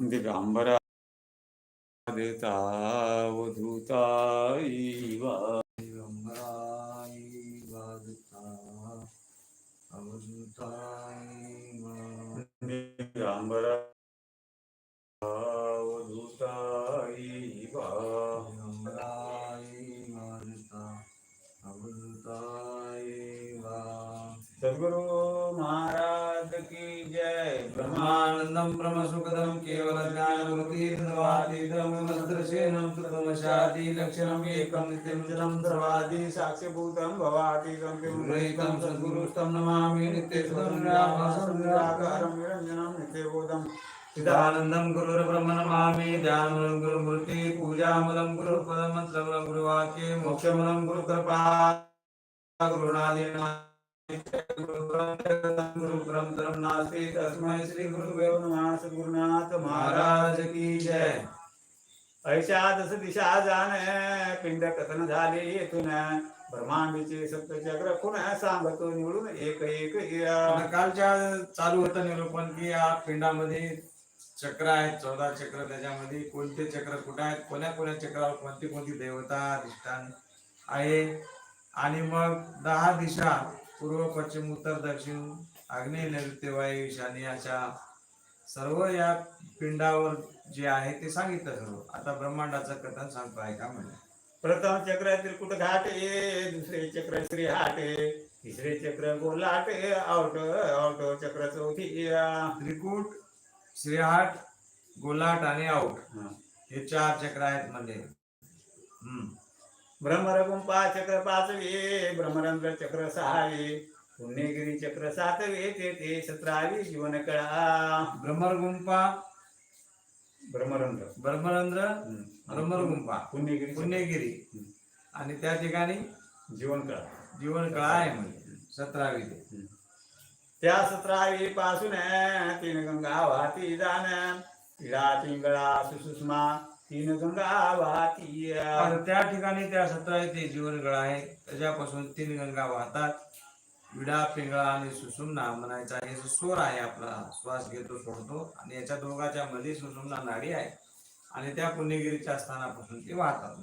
म्हणजे दिगाम्बरादितावधूतायि वा दिगम्बरायि वा अवधूता. ब्रह्मानन्दं ब्रह्मसुखदं केवलज्ञानमतीतवातीतं कृतमशादि लक्षणम् एकं नित्यं जलं सर्वादि साक्ष्यभूतं भवातीतं गुरैकं सद्गुरुस्तं नमामि नित्यसुतं निराभासं निराकारं निरञ्जनं नित्यबोधं। चिदानन्दं गुरुर्ब्रह्म नमामि ध्यानमलं गुरुमूर्ति पूजामलं गुरुपदमन्त्रमूलं गुरुवाक्ये मोक्षमलं गुरुकृपा गुरुणादीना गुरुपरं श्री गुरुवे नमः गुरुनाथ महाराज की जय ऐशा दिशा जाण पिंड कथन झाले येथून ब्रह्मांडीचे सप्तचक्र पुन्हा सांगतो निवडून एक एक कालच्या चालू होतं निरूपण की या पिंडामध्ये चक्र आहेत चौदा चक्र त्याच्यामध्ये. कोणते चक्र कुठे आहेत? कोण्या कोण्या चक्रावर कोणती कोणती देवता अधिष्ठान आहे? आणि मग दहा दिशा पूर्व पश्चिम उत्तर दक्षिण आग्नेय नैऋत्य वायू ईशान्य अशा सर्व या पिंडावर जे आहे ते सांगितलं सर्व आता ब्रह्मांडाचं कथन सांगतो आहे का म्हणजे प्रथम चक्र त्रिकुट घाटे दुसरे चक्र श्री हाटे तिसरे चक्र गोलाटे आउट आउट चक्र चौथी या. त्रिकूट श्रीहाट गोलाट आणि आऊट हं. हे चार चक्र आहेत म्हणजे हम्म. भ्रमरगुंपा चक्र पाचवे भ्रमरंध्र चक्र सहावे पुण्यगिरी चक्र सातवे ते ते सतरावी जीवन कळा भ्रमर गुंफा भ्रमरंध्र ब्रह्मरंध्र हं. भ्रमर गुंफा पुण्यगिरी पुण्यगिरी. आणि त्या ठिकाणी जीवन कळा जीवन कळा आहे म्हणजे. सतरावी ते. त्या सतरावी पासून तीन गंगा वाहती जाण. पिळा पिंगळा सुषुष्मा. तीन गंगा वाहती त्या ठिकाणी त्या सतरावी ते जीवन आहे. त्याच्यापासून तीन गंगा वाहतात. विडा पिंगळा आणि सुसुमना म्हणायचा हे स्वर आहे आपला. श्वास घेतो सोडतो. आणि याच्या दोघाच्या मध्ये सुसुमना नाडी आहे. आणि त्या पुण्यगिरीच्या स्थानापासून ते वाहतात.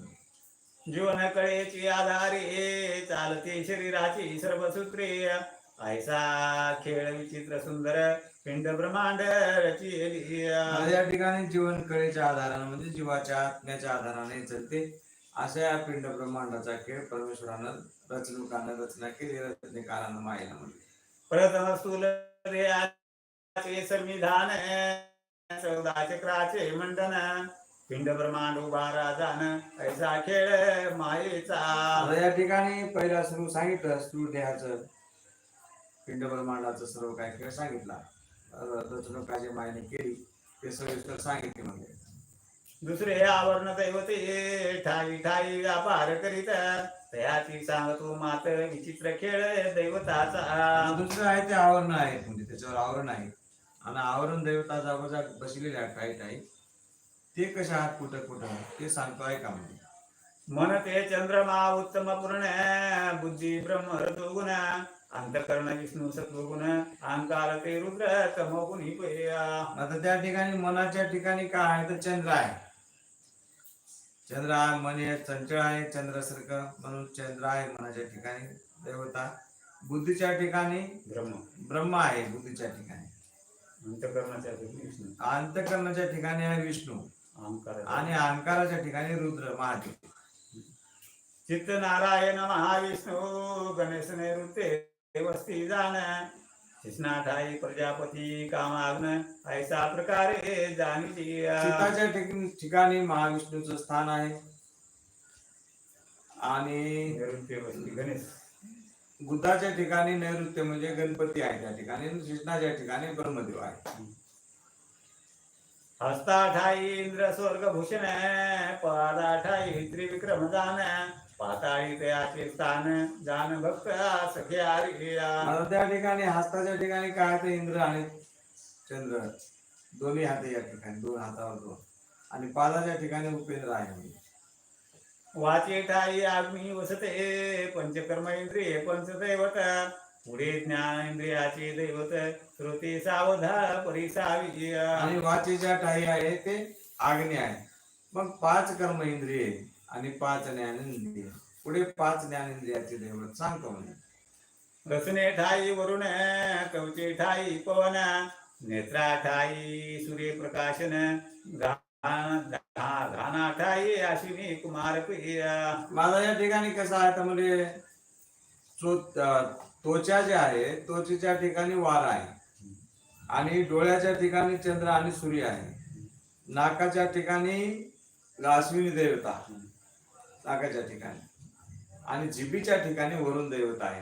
जीवन कळेची आधारे चालते शरीराची सर्व सूत्रे ऐसा खेळ विचित्र सुंदर. पिंड ब्रह्मांड रचिली या ठिकाणी जीवन कळेच्या आधाराने म्हणजे जीवाच्या आत्म्याच्या आधाराने चलते. अशा या पिंड ब्रह्मांडाचा खेळ परमेश्वरानं रचनुकानं रचना केली रचनेकारानं मायला म्हणजे प्रथम स्थूल संविधान चौदा चक्राचे मंडन. पिंड ब्रह्मांड उभा राजान ऐसा खेळ मायेचा. या ठिकाणी पहिला सुरू सांगितलं देहाचं पिंड ब्रह्मांडाचं सर्व काय खेळ सांगितला. रचनुकाची मायने केली ते सविस्तर सांगितले म्हणजे. दुसरे आवरण दैवते ठाई ठाई व्यापार करीत तयाची सांगतो मात विचित्र खेळ दैवताचा. दुसरं आहे ते आवरण आहे म्हणजे त्याच्यावर आवरण आहे. आणि आवरण देवता जागोजा बसलेले आहेत काही काही. ते कसे आहात कुठं कुठं? ते सांगतो आहे का म्हणजे. मन ते चंद्रमा उत्तम पूर्ण बुद्धी ब्रह्म रजोगुण अंतकरण विष्णू सत्वगुण अहंकार ते रुद्र तमोगुणी पया आता त्या ठिकाणी मनाच्या ठिकाणी काय आहे? तर चंद्र आहे. चंद्र आहे मन हे चंचळ आहे चंद्रासारखं. म्हणून चंद्र आहे मनाच्या ठिकाणी. देवता. बुद्धीच्या ठिकाणी ब्रह्म. ब्रह्म आहे बुद्धीच्या ठिकाणी. अंतकरणाच्या विष्णू. अंतकरणाच्या ठिकाणी आहे विष्णू. अहंकार. आणि अहंकाराच्या ठिकाणी रुद्र महादेव. चित्त नारायण महाविष्णू गणेश नैऋत्य वस्ती जाण ठाई प्रजापती कामाग्न ऐसा प्रकारे सीताच्या ठिक- ठिकाणी महाविष्णूचं स्थान आहे. आणि नैऋत्य वस्ती गणेश. बुद्धाच्या ठिकाणी नैऋत्य म्हणजे गणपती आहे त्या ठिकाणी कृष्णाच्या ठिकाणी ब्रह्मदेव आहे. हस्ताठाई इंद्र स्वर्ग भूषण पादाठाई त्रिविक्रम जान पाताळी तयाचे स्थान जान भक्त सखे आर्या आता त्या ठिकाणी हस्ताच्या ठिकाणी काय तर इंद्र आणि चंद्र दोन्ही हात या ठिकाणी दोन हातावर दोन. आणि पादाच्या ठिकाणी उपेंद्र आहे म्हणजे. वाचे ठाई अग्नी वसते पंचकर्म इंद्रिय पंचदैवत. पुढे ज्ञानेंद्रियाचे दैवत श्रोते सावधा परिसावी आणि वाचेच्या ठाई आहे ते आग्ने आहे. मग पाच कर्म इंद्रिये आणि पाच ज्ञानेंद्रिय. पुढे पाच ज्ञानेंद्रियाचे दैवत सांगतो म्हणजे रसने ठाई वरुण कवचे ठाई पवन नेत्रा ठाई सूर्यप्रकाशन घाना ठाई अश्विनी कुमार माझा या ठिकाणी कसं आहे तर म्हणजे त्वचा जे आहे त्वचेच्या ठिकाणी वार आहे. आणि डोळ्याच्या ठिकाणी चंद्र आणि सूर्य आहे. नाकाच्या ठिकाणी अश्विनी देवता. नाकाच्या ठिकाणी. आणि जिबीच्या ठिकाणी वरुण देवता आहे.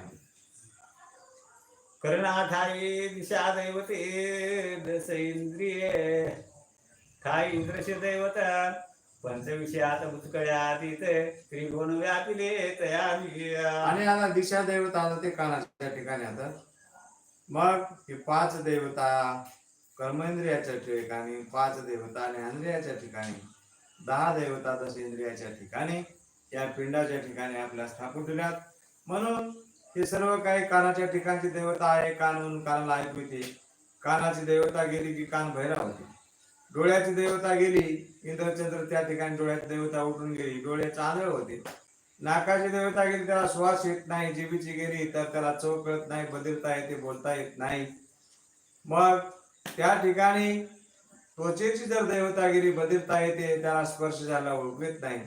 कर्णाथाई दिशा दैवते दस इंद्रिये. ठाई दृश्य दैवत? पंचविषयात तिथे त्रिकोण व्यापिले तयारी. आणि आता दिशा देवता आता ते कानाच्या ठिकाणी आता. मग हे पाच देवता कर्मेंद्रियाच्या ठिकाणी पाच देवता ज्ञानेंद्रियाच्या ठिकाणी. दहा देवता दस इंद्रियाच्या ठिकाणी. या पिंडाच्या ठिकाणी आपल्या स्थापून ठेवल्यात म्हणून हे सर्व काही कानाच्या ठिकाणची देवता आहे कान म्हणून कानाला ऐकू येते. कानाची देवता गेली की कान भैरा होते. डोळ्याची देवता गेली इंद्रचंद्र त्या ठिकाणी डोळ्याची देवता उठून गेली डोळे चांदळ होते. नाकाची देवता गेली त्याला श्वास येत नाही जिबीची गेली तर त्याला चव कळत नाही बदलता येते बोलता येत नाही. मग त्या ठिकाणी त्वचेची जर देवता गेली बदलता येते त्याला स्पर्श झाला ओळखत नाही.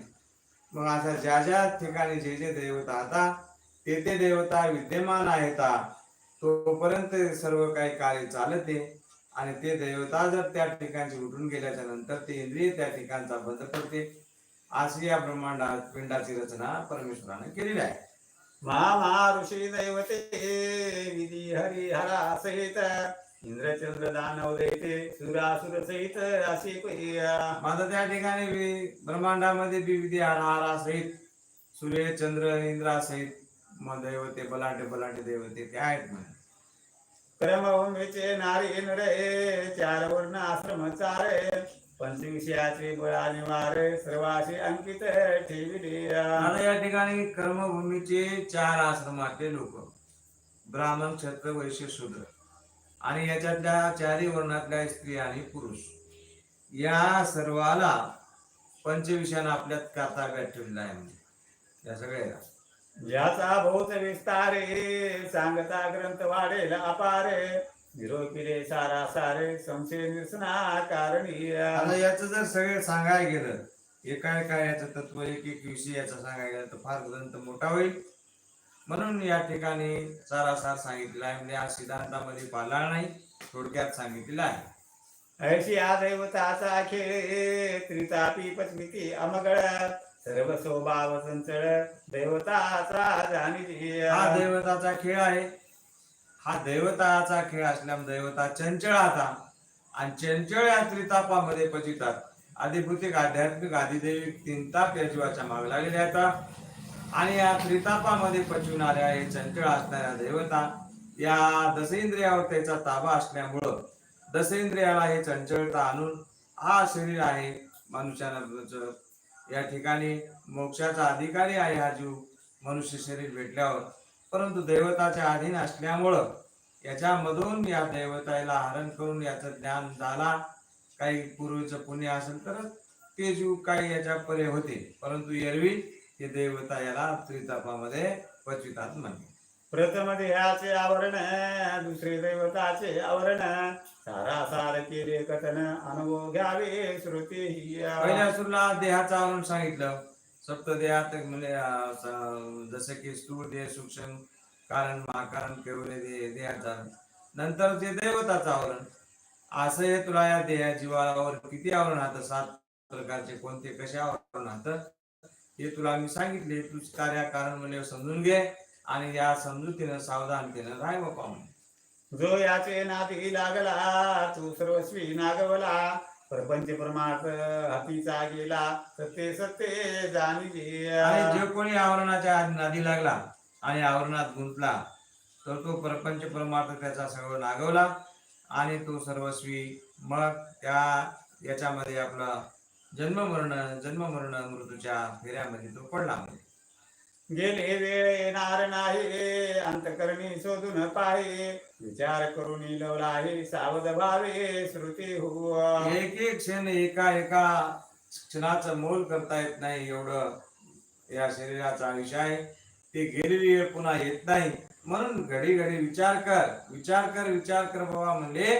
मग आता ज्या ज्या ठिकाणी जे जे देवता आता ते ते देवता विद्यमान आहेत तोपर्यंत सर्व काही कार्य चालते. आणि ते देवता जर त्या ठिकाणी उठून गेल्याच्यानंतर ते इंद्रिय त्या ठिकाणचा बंद करते. अशी या ब्रह्मांडात पिंडाची रचना परमेश्वराने केलेली आहे. महा ऋषी दैवते विधी हरिहरा सहित इंद्रचंद्र दानव दैते सुरासुर सहित असे पहिया माझा त्या ठिकाणी वि- ब्रह्मांडामध्ये विविध आहारा सहित सूर्य चंद्र इंद्रासहित मग देवते बलाटे बलाटे देवते ते आहेत म्हणे. क्रमभूमीचे नारी नरे चार वर्ण आश्रम चारे पंचविषयाचे बळा निवार सर्वाशी अंकित ठेविले. आता या ठिकाणी कर्मभूमीचे चार आश्रमातले लोक ब्राह्मण क्षत्र वैश्य शूद्र. आणि याच्यातल्या चारही वर्णातल्या स्त्री आणि पुरुष. या सर्वाला पंचविषयानं आपल्यात ताब्यात ठेवलेला आहे म्हणजे. या सगळ्याला. ज्याचा बहुत विस्तारे सांगता ग्रंथ वाढेल अपारे. निरोपिले सारा सारे संशय निरसना कारणी आता याचं जर सगळं सांगायला गेलं एका एका याचं तत्व एक एक विषय याचं सांगायला गेलं तर फार ग्रंथ मोठा होईल. म्हणून या ठिकाणी सारासार सांगितलेला आहे म्हणजे या सिद्धांतामध्ये पाला नाही थोडक्यात सांगितलेलं आहे. ऐशी या दैवताचा खेळ त्रितापी पचमिती अमगळ सर्व स्वभाव चंचळ दैवताचा जाणी हा दैवताचा खेळ आहे. हा दैवताचा खेळ असल्यामुळे दैवता चंचळ आता. आणि चंचळ या त्रितापामध्ये पचितात आधिभौतिक आध्यात्मिक आदिदैविक तीन ताप या जीवाच्या मागे लागलेले आहेत. आणि या त्रितापामध्ये पचविणाऱ्या हे चंचळ असणाऱ्या देवता या दसेंद्रियावर त्याचा ताबा असल्यामुळं दसेंद्रियाला हे चंचलता आणून हा शरीर आहे मनुष्यानं या ठिकाणी मोक्षाचा अधिकारी आहे हा जीव. मनुष्य शरीर भेटल्यावर परंतु देवताच्या अधीन असल्यामुळं याच्यामधून या देवताला हरण करून याचं ज्ञान झाला. काही पूर्वीचं पुण्य असेल तर ते जीव काही याच्या परे होते. परंतु एरवी ते देवता याला त्रितापामध्ये पचितात म्हणते प्रथम देहाचे आवरण दुसरे दैवताचे आवरण. सारा सार केले कथन अनुभव घ्यावे श्रुती ही पहिल्या सुरला देहाचं आवरण सांगितलं. सप्त देहात म्हणजे जसं की स्थूळ देह सूक्ष्म कारण महाकारण केवळे देह देहाचा नंतर ते देवताचं आवरण. असं हे तुला या देहा जीवावर किती आवरण राहतं? सात प्रकारचे कोणते कसे आवरण राहतं? हे तुला मी सांगितले तू कार्य कारण म्हणजे समजून घे आणि या समजुतीनं सावधानतेनं राय बापा. जो याचे नाती लागला तू सर्वस्वी नागवला. प्रपंच परमार्थ हातीचा गेला सत्य सत्य जाणी आणि जे कोणी आवरणाच्या आधी नादी लागला आणि आवरणात गुंतला तर तो प्रपंच परमार्थ त्याचा सगळं नागवला आणि तो सर्वस्वी मग त्या याच्यामध्ये आपला जन्म मरण जन्म मरण मृत्यूच्या फेऱ्यामध्ये तो पडला म्हणजे. गेले वेळ येणार नाही अंतकरणी शोधून पाहे. विचार करून लवला आहे सावध भावे श्रुती हो एक एक क्षण एका एका क्षणाचं मोल करता येत नाही एवढं. या शरीराचा आयुष्य आहे. ते गेलेली वेळ पुन्हा येत नाही. म्हणून घडी घडी विचार कर विचार कर विचार कर बाबा म्हणले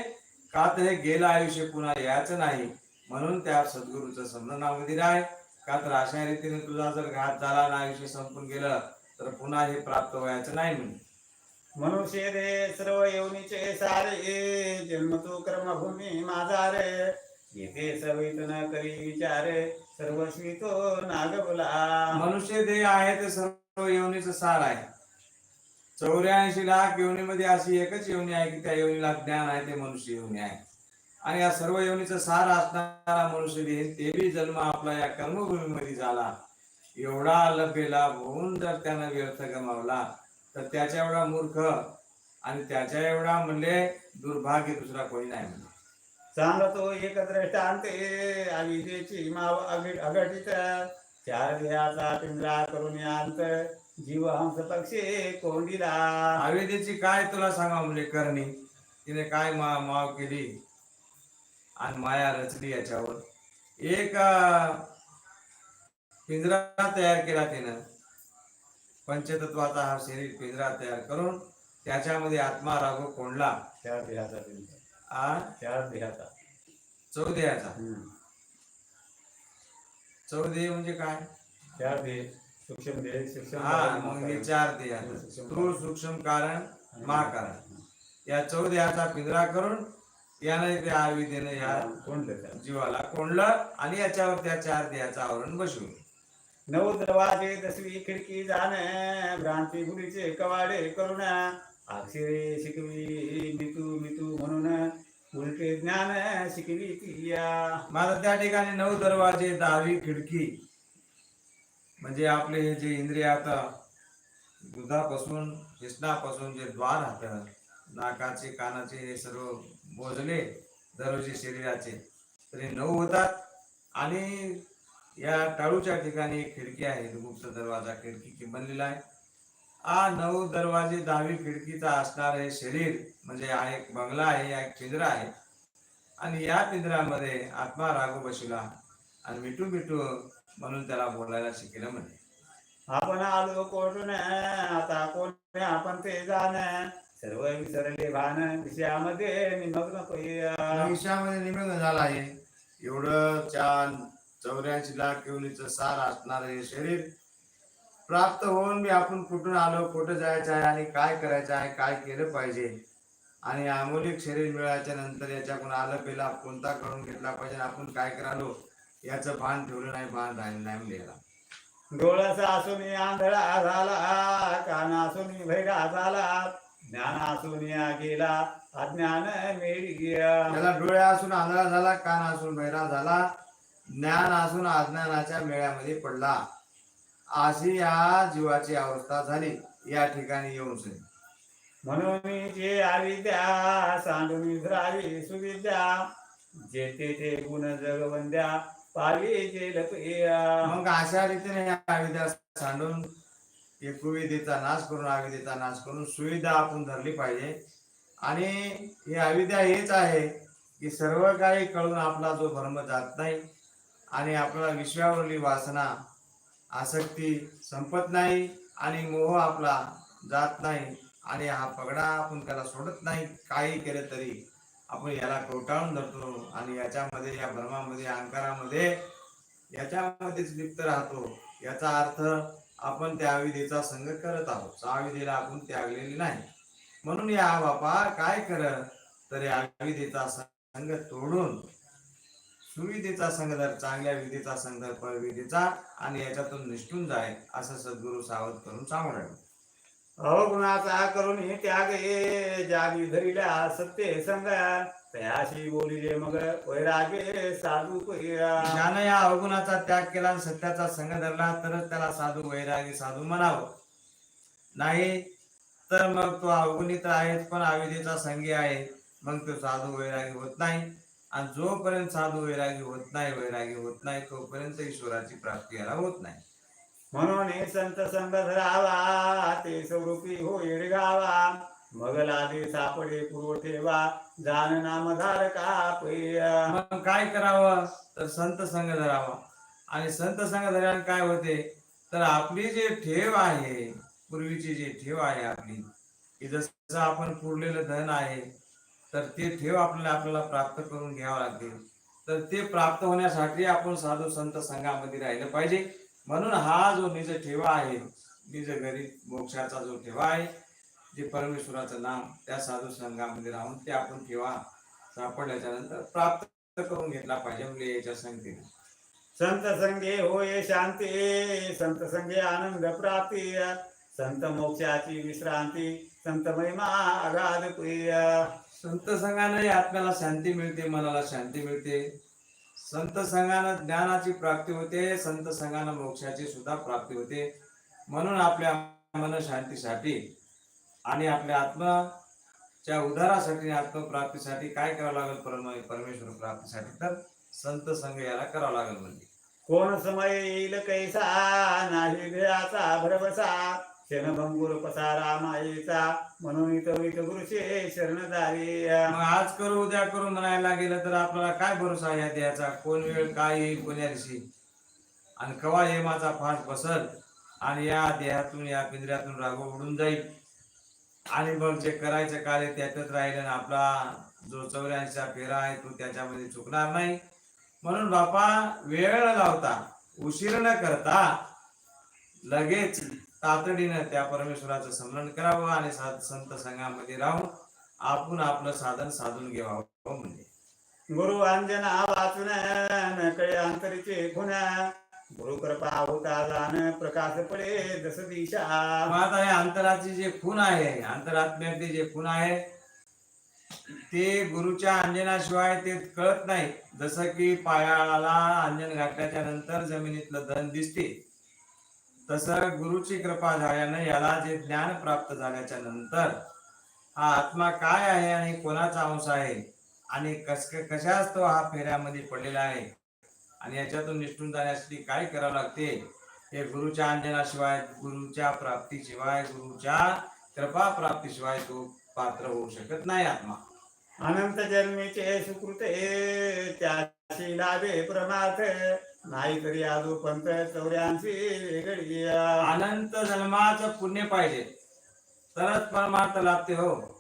का तर हे गेलं आयुष्य पुन्हा यायचं नाही. म्हणून त्या सद्गुरूचं स्मरणामध्ये राह का तर अशा रीतीने तुझा जर घात झाला आणि आयुष्य संपून गेलं तर पुन्हा हे प्राप्त व्हायचं नाही म्हणे मनुष्य रे सर्व येवनीचे सारे जन्म तो कर्मभूमी माझा रे. येथे सवित न करी विचारे सर्वस्वी तो नागबुला मनुष्य देह आहे ते सर्व योनीचं सार आहे. चौऱ्याऐंशी लाख योनीमध्ये अशी एकच योनी आहे की त्या योनीला ज्ञान आहे ते मनुष्य योनी आहे. आणि या सर्व योनीचं सार असणारा मनुष्य देह ते बी जन्म आपला या कर्मभूमीमध्ये झाला. एवढा लाभ होऊन जर त्यानं व्यर्थ गमावला तर त्याच्या एवढा मूर्ख आणि त्याच्या एवढा म्हणले दुर्भाग्य दुसरा कोणी नाही म्हणजे सांगतो एक दृष्टांते अविद्येची माव अगि- अघटित चार देहाचा पिंजरा करून अंत. जीव हंस पक्षी कोंडीला. आवेदीची काय तुला सांगा म्हणजे करणी? तिने काय माव केली? आणि माया रचली याच्यावर. एक पिंजरा तयार केला तिनं पंचतत्वाचा हा शरीर पिंजरा तयार करून त्याच्यामध्ये आत्मा राघव कोंडला. चार देहाचा आ? चार देहाचा. चौदेहाचा. चौदेह म्हणजे काय? चार देह सूक्ष्म देह सूक्ष्म हा मग हे. चार देह स्थूल सूक्ष्म कारण महाकारण. या चौदेहाचा पिंजरा करून याने त्या आविदेने या कोंडलं. जीवाला कोंडलं आणि याच्यावर त्या चार देहाचं आवरण बसवलं नऊ दरवाजे दसवी खिडकी जाणे भ्रांती गुलीचे कवाडे करून अक्षरे शिकवी मितू मितू म्हणून उलटे ज्ञान शिकवी या माझा त्या ठिकाणी नऊ दरवाजे दहावी खिडकी म्हणजे आपले हे जे इंद्रिय आता दुधापासून कृष्णापासून जे द्वार राहतं नाकाचे कानाचे हे सर्व मोजले दररोज शरीराचे. तरी नऊ होतात आणि या टाळूच्या ठिकाणी एक खिडकी आहे. गुप्त दरवाजा खिडकी की बनलेला आहे. हा नऊ दरवाजे दहावी खिडकीचा असणार हे शरीर म्हणजे हा एक बंगला आहे हा एक पिंजरा आहे. आणि या पिंजऱ्यामध्ये आत्मा राघो बसला आणि मिठू मिठू म्हणून त्याला बोलायला शिकलं म्हणे. आपण आलो कोण आता कोण आपण ते जाण. सर्व विसरले भान विषयामध्ये निमग्न होई. आयुष्यामध्ये निमग्न झाला आहे. एवढं चार चौऱ्याऐंशी लाख योनीचं सार असणार हे शरीर. प्राप्त होऊन मी आपण कुठून आलो कुठं जायचं आहे आणि काय करायचं आहे काय केलं पाहिजे? आणि अमोलिक शरीर मिळाल्याच्या नंतर याच्याकडून आलं पेला कोणता करून घेतला पाहिजे? आपण काय करालो? याचं भान ठेवलं नाही भान राहिलं नाही याला डोळस असून आंधळा झाला कान असून भैरा झाला. ज्ञान असून गेला अज्ञान मेळी त्याला डोळे असून आंधळा झाला कान असून बहिरा झाला ज्ञान असून अज्ञानाच्या मेळ्यामध्ये पडला. अशी या जीवाची अवस्था झाली. या ठिकाणी येऊन. म्हणून जे अविद्या सांडून विसरावी सुविद्या. जे ते ते गुण जगवंद्या पावी जे मग अशा रीतीने या अविद्या सांडून एकविधेचा नाश करून अविधेचा नाश करून सुविधा आपण धरली पाहिजे. आणि ही अविद्या हेच आहे की सर्व काही कळून आपला जो भ्रम जात नाही आणि आपला विश्वावरली वासना आसक्ती संपत नाही आणि मोह आपला जात नाही आणि हा पगडा आपण त्याला सोडत नाही. काही केलं तरी आपण याला कोटाळून धरतो आणि याच्यामध्ये या भ्रमामध्ये अंकारामध्ये याच्यामध्येच लिप्त राहतो. याचा अर्थ आपण त्या विधेचा संग करत आहोत. अविधेला आपण त्यागलेली नाही. म्हणून या बापा काय कर? तर या विधेचा संग तोडून सुविधेचा संघ जर चांगल्या विधेचा संघ धर परविधेचा आणि याच्यातून निष्ठून जाय असं सद्गुरु सावध करून सांगून राहिले. अवगुणाचा करून त्याग ये जागी धरिल्या सत्य संघ तयाशी बोलिले मग वैरागे साधू. ज्यानं या अवगुणाचा त्याग केला आणि सत्याचा संग धरला तरच त्याला साधू वैरागी साधू म्हणावं. नाही तर मग तो अवगुणी तर आहेच पण अविधेचा संगी आहे. मग तो साधू वैरागी होत नाही. आणि जोपर्यंत साधू वैरागी होत नाही वैरागी होत नाही तोपर्यंत ईश्वराची प्राप्ती याला होत नाही. म्हणून हे संत संग धरावा ते स्वरूपी हो गावा. मगलादी सापडे पुरवठेवा जान नाम धारका मग काय करावं? तर संत संघ धरावा. आणि संत संघ धरायला काय होते? तर आपली जे ठेव आहे पूर्वीची जी ठेव आहे आपली की जसं आपण पुरलेलं धन आहे तर ते ठेव आपल्याला आपल्याला प्राप्त करून घ्यावं लागते. तर ते प्राप्त होण्यासाठी आपण साधू संत संघामध्ये राहिलं पाहिजे. म्हणून हा जो निज ठेवा आहे निज घरी मोक्षाचा जो ठेवा आहे जे परमेश्वराचं नाम त्या साधू संघामध्ये राहून ते आपण ठेवा सापडल्याच्या नंतर प्राप्त करून घेतला पाहिजे म्हणजे याच्या संगतीने. संत संगे होय शांती संत संगे आनंद प्राप्ती संत मोक्षाची विश्रांती संत महिमा अगाध प्रिय. संत संघाने आत्म्याला शांती मिळते मनाला शांती मिळते. संत संघानं ज्ञानाची प्राप्ती होते संत संघानं मोक्षाची सुद्धा प्राप्ती होते. म्हणून आपल्या मन शांतीसाठी आणि आपल्या आत्माच्या उद्धारासाठी आणि आत्मप्राप्तीसाठी काय करावं लागेल परम परमेश्वर प्राप्तीसाठी? तर संत संघ याला करावं लागेल म्हणजे. कोण समय येईल कैसा? नाही देहाचा भरवसा. क्षणभंगुर पसारा मायेचा. म्हणून गुरुशे शरणदारी मग आज करू उद्या करू म्हणायला गेलं तर आपल्याला काय भरोसा या देहाचा? कोण वेळ काय येईल कोण्या दिवशी? आणि कवा हे माझा फास बसल? आणि या देहातून या पिंजऱ्यातून राग उडून जाईल. आणि मग जे करायचं कार्य त्यातच राहिलं आणि आपला जो चौऱ्याऐंशीचा फेरा आहे तो त्याच्यामध्ये चुकणार नाही. म्हणून बापा वेळ लावता उशीर न करता लगेच तातडीनं त्या परमेश्वराचं स्मरण करावं आणि संत संघामध्ये राहून आपण आपलं साधन साधून घ्यावं म्हणजे गुरु अंजना वाचून कळे अंतरीचे खुण गुरु कृपा होता जाण प्रकाश पडे जस दिशा. अंतराची जे खून आहे अंतरात्म्याचे जे खून आहे ते गुरुच्या अंजनाशिवाय ते कळत नाही. जसं की पायाला अंजन घातल्याच्या नंतर जमिनीतलं धन दिसते तसं गुरुची कृपा झाल्यानं याला जे ज्ञान प्राप्त झाल्याच्यानंतर हा आत्मा काय आहे आणि कोणाचा अंश आहे आणि कस कशाच तो हा फेऱ्यामध्ये पडलेला आहे? आणि याच्यातून निष्ठून जाण्यासाठी काय करावं लागते? हे गुरुच्या अंजनाशिवाय गुरुच्या प्राप्तीशिवाय गुरुच्या कृपा प्राप्तीशिवाय तो पात्र होऊ शकत नाही आत्मा. अनंत जन्मीचे सुकृते त्याशी लाभे प्रमाथ. नाही तरी आजो पंत चौऱ्याऐंशी वेगळी अनंत जन्माचं पुण्य पाहिजे. तरच परमार्थ लाभते हो.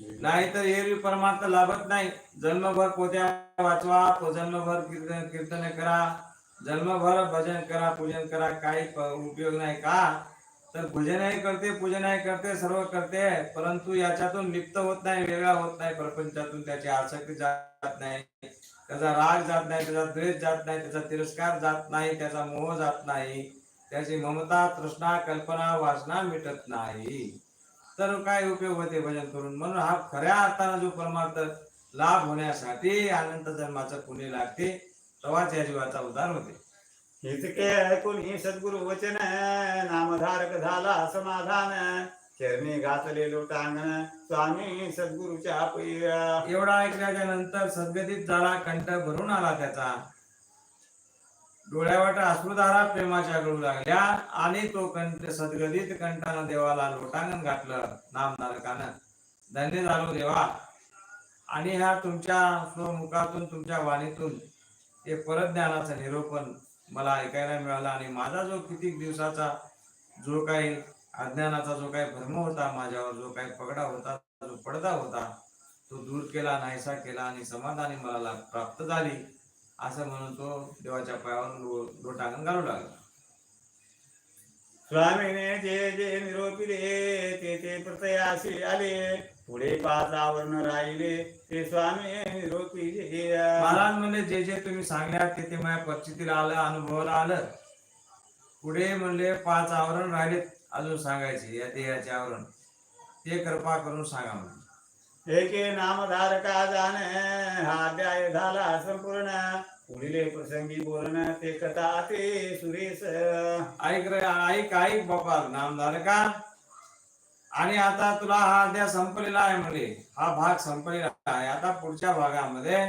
नाहीतर एरवी परमार्थ लाभत नाही. जन्मभर पोत्या वाचवा जन्मभर कीर्तन कीर्तन करा जन्मभर भजन करा पूजन करा काही उपयोग नाही. का? तर भजनही करते पूजनही करते सर्व करते परंतु याच्यातून लिप्त होत नाही वेगळा होत नाही प्रपंचातून त्याची आसक्ती जात नाही. त्याचा राग जात नाही त्याचा द्वेष जात नाही त्याचा तिरस्कार जात नाही त्याचा मोह जात नाही. त्याची ममता तृष्णा कल्पना वासना मिटत नाही. तर काय उपयोग होते भजन करून? म्हणून हा खऱ्या अर्थानं जो परमार्थ लाभ होण्यासाठी अनंत जन्माचं पुण्य लागते तेव्हाच या जीवाचा उद्धार होते. हिचके ऐकून ही सद्गुरु वचन नामधारक झाला समाधान. चरणी घातले लोटांगण स्वामी सद्गुरुच्या एवढा ऐकल्याच्या नंतर सद्गतीत झाला कंठ भरून आला त्याचा. डोळ्यावाटा अश्रुधारा प्रेमाच्या गळू लागल्या आणि तो कंठ सद्गतीत कंठानं देवाला लोटांगण घातलं नामधारकानं धन्य झालो देवा. आणि ह्या तुमच्या स्वमुखातून तुमच्या वाणीतून हे परत ज्ञानाचं निरोपण मला ऐकायला मिळालं आणि माझा जो किती दिवसाचा जो काही अज्ञानाचा जो काही भ्रम होता माझ्यावर जो काही पगडा होता जो पडदा होता तो दूर केला नाहीसा केला आणि समाधानी मला प्राप्त झाली. असं म्हणून तो देवाच्या पायावर लोटांगण घालू लागला. स्वामीने जे जे निरोपिले ते ते प्रतयाशी आले. पुढे पाच आवरण राहिले. ते स्वामी निरोपिले. महाराज म्हणले जे जे तुम्ही सांगल्या ते ते माझ्या परिस्थितीला आलं अनुभवाला आलं. पुढे म्हणले पाच आवरण राहिलेत अजून सांगायचे या देहाचे आवरण. ते कृपा करून सांगा म्हणले एके नामधारका जाण हा अध्याय झाला संपूर्ण. पुढील प्रसंगी बोलणं ते कथा ते सुरेश ऐक रे ऐक ऐक बापा नामधारका. आणि आता तुला हा अध्याय संपलेला आहे म्हणजे हा भाग संपलेला आहे. आता पुढच्या भागामध्ये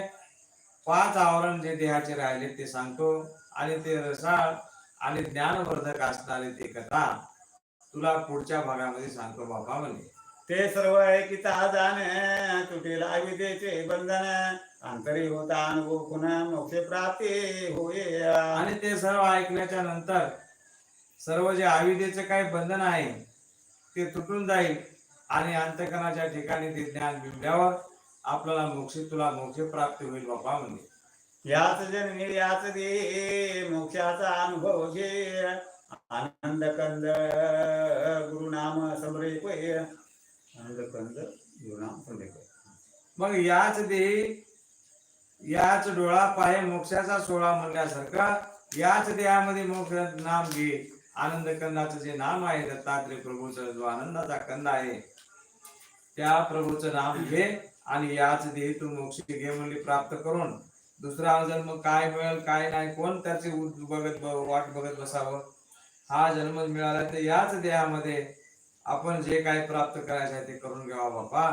पाच आवरण जे देहाचे राहिले ते सांगतो. आणि ते रसाळ आणि ज्ञानवर्धक असणारे ते कथा तुला पुढच्या भागामध्ये सांगतो बाबा म्हणजे ते सर्व ऐकिता जाण तुटेला विद्येचे बंधन. अंतरी होता अनुभव पुन्हा मोक्ष प्राप्ती होय. आणि ते सर्व ऐकल्याच्या नंतर सर्व जे आविदेचे काही बंधन आहे ते तुटून जाईल आणि अंतकरणाच्या ठिकाणी ते ज्ञान मिळल्यावर आपल्याला मोक्ष तुला मोक्ष प्राप्ती होईल बाबा म्हणजे याच जन्मी याच दे मोक्षाचा अनुभव घे. आनंद कंद गुरुनाम समरे मग याच देही याच डोळा पाहे मोक्षाचा सोहळा म्हणल्यासारखा याच देहामध्ये मोक्ष नाम घे. आनंद कंदाचं जे नाम आहे दत्तात्रय प्रभूचं जो आनंदाचा कंद आहे त्या प्रभूचं नाम घे आणि याच देही तू मोक्ष घे म्हणली प्राप्त करून. दुसरा जन्म काय मिळेल काय नाही कोण त्याची बघत वाट बघत बसावं? हा जन्म मिळाला तर याच देहामध्ये आपण जे काही प्राप्त करायचं आहे ते करून घ्यावा बापा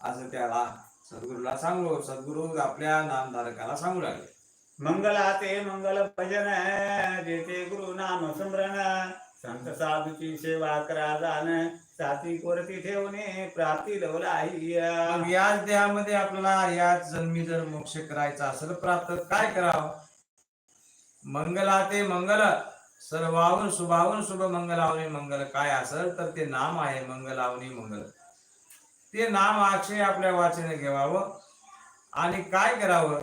असं त्याला सद्गुरूला सांगलो. सद्गुरू आपल्या नामधारकाला सांगू लागले. मंगलाते मंगल भजन जेते गुरु नाम स्मरण संत साधूची सेवा करा जाण सात्विक वरती ठेवणे प्राप्ती लवलाही याच देहामध्ये आपल्याला याच जन्मी जर मोक्ष करायचा असेल प्राप्त काय करावं? मंगलाते मंगल। सर्वाहून शुभाहून शुभ मंगलावनी मंगल. काय असेल तर ते नाम आहे मंगलावनी मंगल. ते नाम अक्षय आपल्या वाचने घेवावं आणि काय करावं?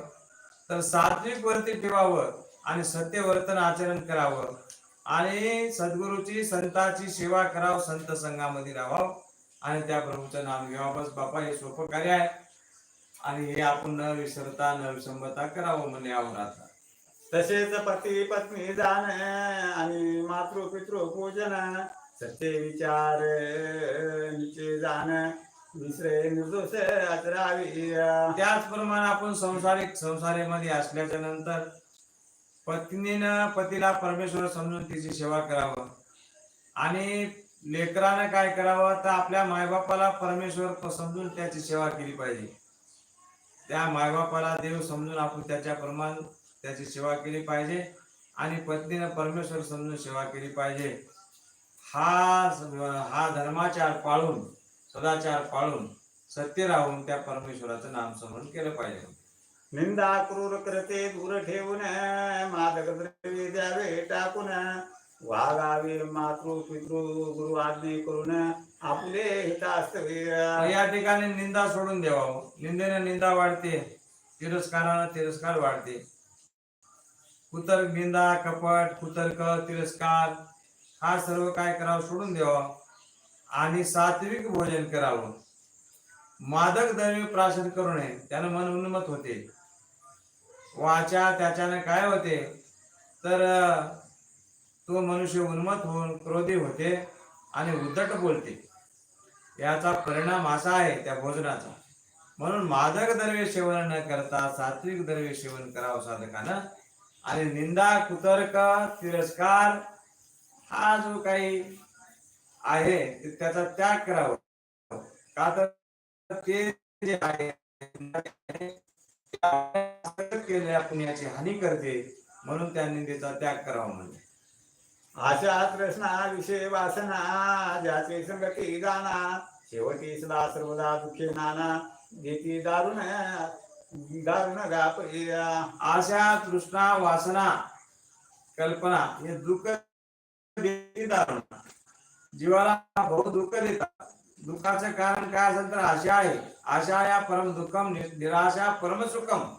तर सात्विक वरती ठेवावं आणि सत्य वर्तन आचरण करावं आणि सद्गुरूची संताची सेवा करावं संत संघामध्ये राहावं आणि त्या प्रभूचं नाम घ्यावं. बस बापा हे सोपं कार्य आहे. आणि हे आपण न विसरता न विसंबता करावं म्हणजे आवरात तसेच पती पत्नी जाण आणि मातृ पितृ पूजन सत्य विचार निचे जाण विसरे निर्दोष आचरावी त्याचप्रमाणे आपण संसारिक संसारामध्ये असल्याच्या नंतर पत्नीनं पतीला परमेश्वर समजून तिची सेवा करावं. आणि लेकरानं काय करावं तर आपल्या मायबापाला परमेश्वर समजून त्याची सेवा केली पाहिजे. त्या मायबापाला देव समजून आपण त्याच्या प्रमाण त्याची सेवा केली पाहिजे आणि पत्नीनं परमेश्वर समजून सेवा केली पाहिजे. हा हा धर्माचार पाळून सदाचार पाळून सत्य राहून त्या परमेश्वराचं नाम स्मरण केलं पाहिजे. निंदा क्रूर करते दूर ठेवून मादक द्रव्ये द्यावे टाकून. वागावे मातृ पितृ गुरु आज्ञे करून आपले हितास्तवे या ठिकाणी निंदा सोडून द्यावं निंदेने निंदा वाढते तिरस्कारानं तिरस्कार वाढते. कुतर्क निंदा कपट कुतर्क तिरस्कार हा सर्व काय करावं सोडून द्यावं आणि सात्विक भोजन करावं. मादक द्रव्य प्राशन करू नये त्यानं मन उन्मत होते. वाचा त्याच्यानं काय होते? तर तो मनुष्य उन्मत होऊन क्रोधी होते आणि उद्धट बोलते. याचा परिणाम असा आहे त्या भोजनाचा. म्हणून मादक द्रव्य सेवन न करता सात्विक द्रव्य सेवन करावं साधकानं. आणि निंदा कुतर्क तिरस्कार हा जो काही आहे त्याचा त्याग करावा. का तर ते जे आहे केलेल्या पुण्याची हानी करते म्हणून त्या निंदेचा त्याग करावा म्हणजे आशा तृष्णा विषय वासना ज्याचे संगती जाना शेवटी सदा सर्वदा दुःखी नाना घेती दारुण. आशा तृष्णा वासना कल्पना हे दुःख जीवाला बहुत दुःख देतात. दुःखाचं कारण काय असेल तर आशा आहे. आशा या परम दुःखम निराशा परम सुखम.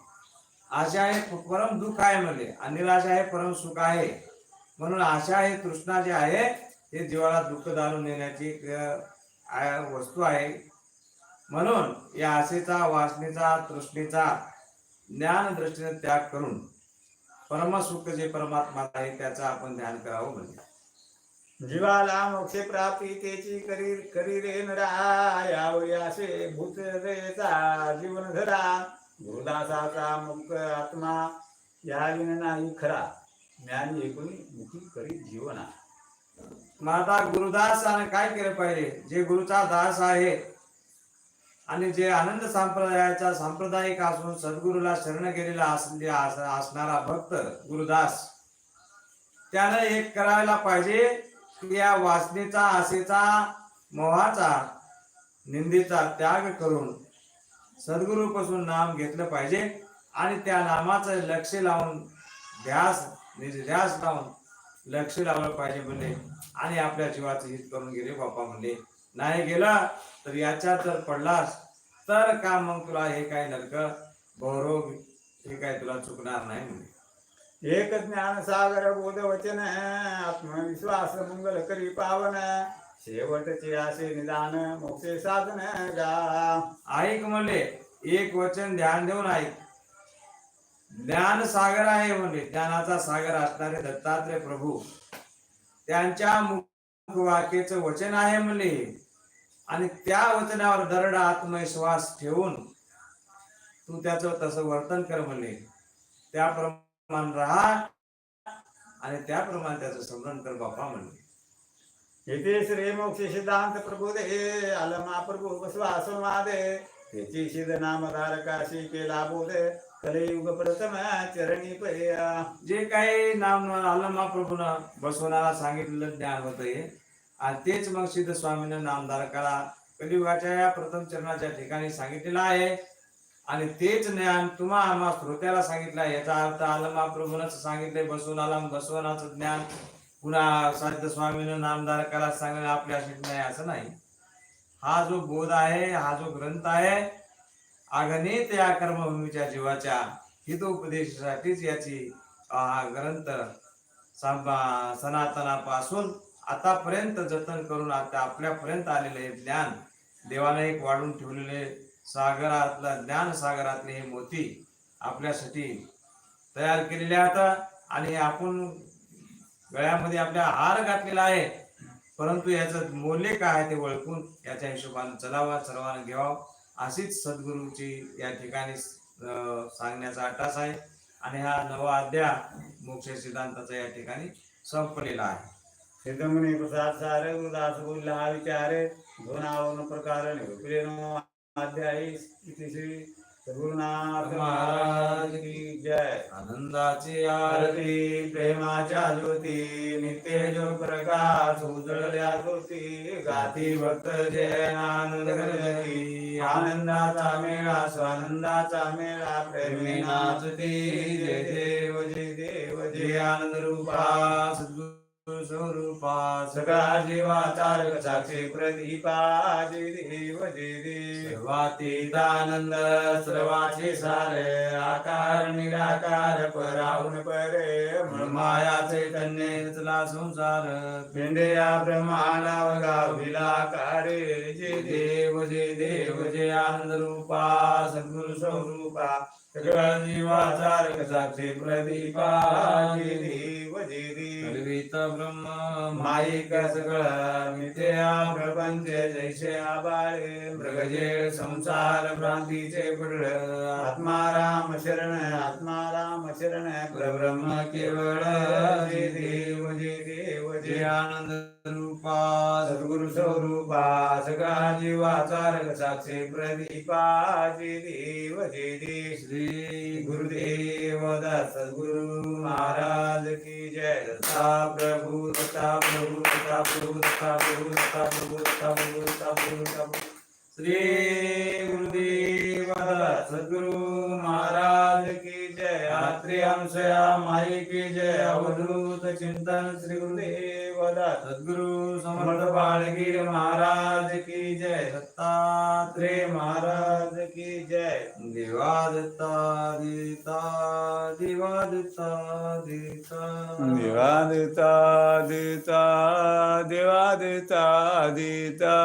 आशा हे परम दुःख आहे म्हणजे. आणि निराशा हे परम सुख आहे. म्हणून आशा हे तृष्णा जे आहे हे जीवाला दुःख दारून देण्याची एक वस्तू आहे. म्हणून या आशेचा वासनेचा तृष्णेचा ज्ञान दृष्टीने त्याग करून परमसुख जे परमात्मा आहे त्याचं आपण ध्यान करावं म्हणजे. जीवाला मोक्ष प्राप्ती त्याची करी करी रे नरा असे भूत जीवन धरा गुरुदासाचा मुक्त आत्मा या विन नाही खरा. ज्ञान एकूण मुखी करी जीवना मग आता गुरुदासाने काय केलं पाहिजे? जे गुरुचा दास आहे आणि जे आनंद संप्रदायाचा सांप्रदायिक असून सद्गुरूला शरण गेलेला अस- असणारा भक्त गुरुदास त्यानं एक करायला पाहिजे की या वासनेचा आशेचा मोहाचा निंदेचा त्याग करून सद्गुरूपासून नाम घेतलं पाहिजे आणि त्या नामाचं लक्ष लावून ध्यास ध्यास लावून लक्ष लावलं पाहिजे म्हणले आणि आपल्या जीवाचं हित करून गेले बाप्पा म्हणले नाही गेला तर याच्यात जर पडलास तर का मग तुला हे काय नरक? गौरव हे काय तुला चुकणार नाही म्हणजे एक ज्ञान सागर बोध वचन आत्मविश्वास मंगल करी पावन शेवटचे आशे निदान मोक्षे साधन ऐक म्हणले एक वचन ध्यान देऊन ऐक. ज्ञान सागर आहे म्हणले ज्ञानाचा सागर असणारे दत्तात्रय प्रभू. त्यांच्या मुख वाक्याचं वचन आहे म्हणले आणि त्या वचनावर दरड आत्मविश्वास ठेवून तू त्याचं तसं वर्तन कर म्हणले त्याप्रमाणे राहा आणि त्याप्रमाणे त्याचं स्मरण कर बापा म्हणले येथे श्री मोक्ष सिद्धांत प्रबोधे आल महाप्रभू बसवा संवादे. त्याची सिद्ध नाम धारकाशी केला बोध कलियुग प्रथम चरणी पर्या जे काही नाम आलं महाप्रभून बसवणारा सांगितलेलं ज्ञान होतं हे आणि तेच मग सिद्ध स्वामीनं नामधारकाला कलियुगाच्या या प्रथम चरणाच्या ठिकाणी सांगितलेलं आहे. आणि तेच ज्ञान तुम्हा आम्हा श्रोत्याला सांगितलं आहे. याचा अर्थ आलम प्रभूनच सांगितलंय. बसवून आलम बसवनाचं ज्ञान. पुन्हा साध्य स्वामीनं नामधारकाला सांगणं आपल्या नाही असं नाही. हा जो बोध आहे हा जो ग्रंथ आहे अगणित या कर्मभूमीच्या जीवाच्या हितोपदेशासाठीच याची हा ग्रंथ सनातनापासून आतापर्यंत जतन करून आता आपल्यापर्यंत आलेले आहे ज्ञान देवाने एक वाढून ठेवलेले सागरातला ज्ञान सागरातले हे मोती आपल्यासाठी तयार केलेले आता आणि आपण गळ्यामध्ये आपल्या हार घातलेला आहे. परंतु याचं मूल्य काय आहे ते ओळखून याच्या हिशोबाने चलावा सर्वांना घ्यावा अशीच सद्गुरूची या ठिकाणी सांगण्याचा अटास आहे. आणि हा नवा अध्याय मोक्ष सिद्धांताचा या ठिकाणी संपलेला आहे. सिद्धमुनी प्रसाद सारे गुरुदास बोलला हा विचार दोनावरून प्रकार निरुपलेनो अध्यायी श्री सद्गुरुनाथ महाराज की जय. आनंदाची आरती प्रेमाच्या ज्योती नित्य जो प्रकाश उजळल्या ज्योती गाती भक्त जय आनंद करती आनंदाचा मेळा स्वानंदाचा मेळा प्रेमे नाचती जय देव जय देव जय आनंद रूपा स्वरूपा सगळा जीवाचारक साक्षी प्रदीपा जय देव जय देव सर्वाचे सारे आकार निराकार पराहुन परे माया चैतन्य रचला संसार पिंडया ब्रह्मांडा विलाकारे जय देव जय देव जय आनंद रूपा सद्गुरु स्वरूपा साक्षी प्रदीपात ब्रह्म माईक सगळ मिथ्या प्रपंच जैसे आबाळे मृगजे संसार भ्रांतीचे पडळ आत्मा राम शरण आत्मा राम शरण प्रब्रह्म केवळ जे देव जे देव. श्री आनंद रूपा सद्गुरु स्वरूपा सगळा जीवाचा रग प्रदीपा जे देव जे दे श्री गुरुदेव दास सद्गुरु महाराज की जय दत्ता प्रभु दत्ता प्रभु दत्ता प्रभु दत्ता प्रभु दत्ता प्रभु दत्ता प्रभु दत्ता प्रभु श्री गुरुदेव सद्गुरु महाराज की जय। रात्री अंशया माई की जय। अवधूत चिंतन श्री गुरुदेव सद्गुरु समर्थ बाळगीर महाराज की जय। दत्तात्रे महाराज की जय। दिवा दत्ता दिता दिवा दत्ता दिता। देवा देता देता देवा देता दिता।